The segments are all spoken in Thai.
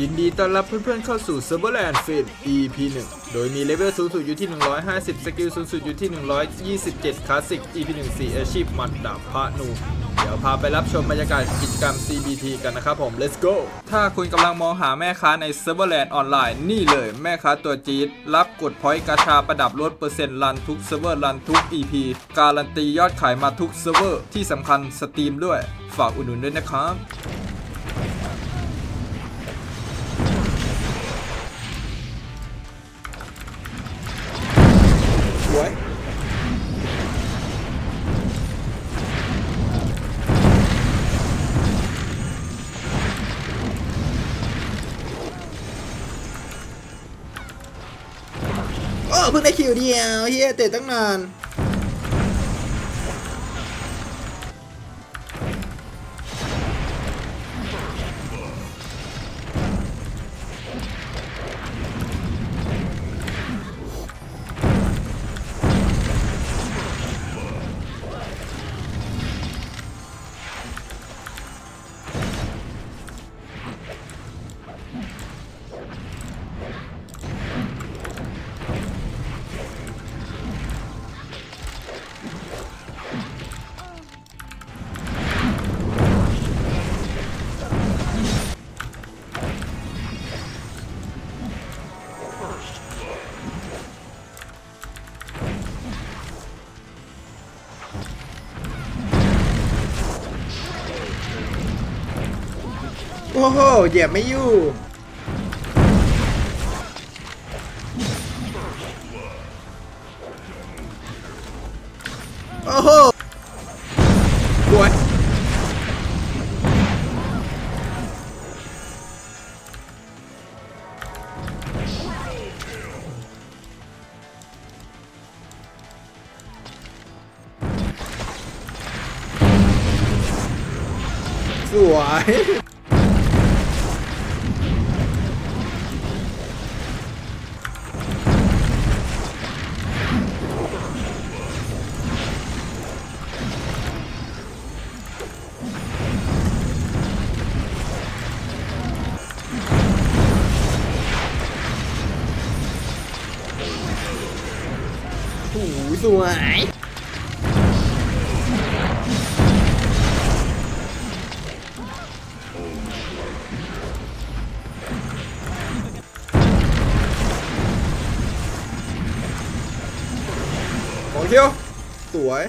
ยินดีต้อนรับเพื่อนๆเข้าสู่ Serverland f i n EP 1 โดยมีเลเวลสูงสุดอยู่ที่ 150 สกิลสูงสุดอยู่ที่ 127 คลาสสิก EP 1 4อาชีพมัดดาบพระนู เดี๋ยวพาไปรับชมบรรยากาศกิจกรรม CBT กันนะครับผม let's go ถ้าคุณกำลังมองหาแม่ค้าใน Serverland ออนไลน์นี่เลยแม่ค้าตัวจี๊ด รับกดพอยต์กาชาประดับลดเปอร์เซ็นต์รันทุกเซิร์ฟเวอร์รันทุก EP การันตียอดขายมาทุกเซิร์ฟเวอร์ที่สำคัญสตรีมด้วย ฝากอุดหนุนด้วยนะครับ พิ่งได้คิวเดียวเฮียเตะตั้งนาน โอ้โหเหยียบไม่อยู่ โอ้โหสวยสวย โอ้โหสวยของเที่ยวสวย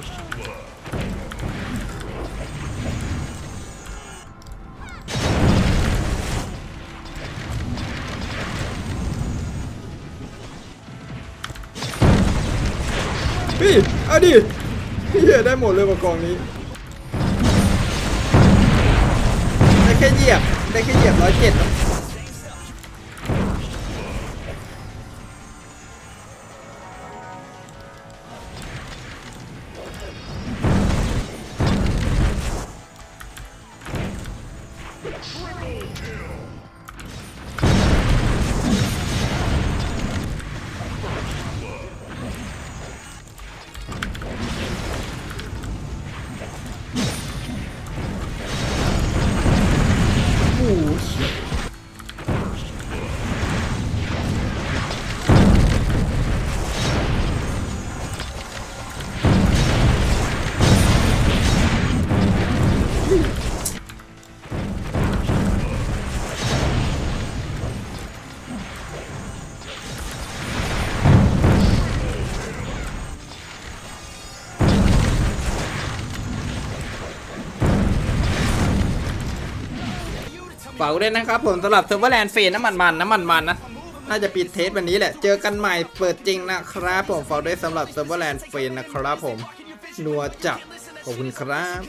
พี่เอาดิเฮียได้หมดเลยว่ากองนี้ ได้แค่เหยียบ ได้แค่เหยียบร้อยเจ็ด ฝากด้วยนะครับผมสำหรับเซอร์เวอร์แลนด์เฟนน้ำมันมันน้ำมันมันนะน่าจะปิดเทสวันนี้แหละ เจอกันใหม่เปิดจริงนะครับผมฝากด้วยสำหรับเซอร์เวอร์แลนด์เฟนนะครับผมนัวจับขอบคุณครับ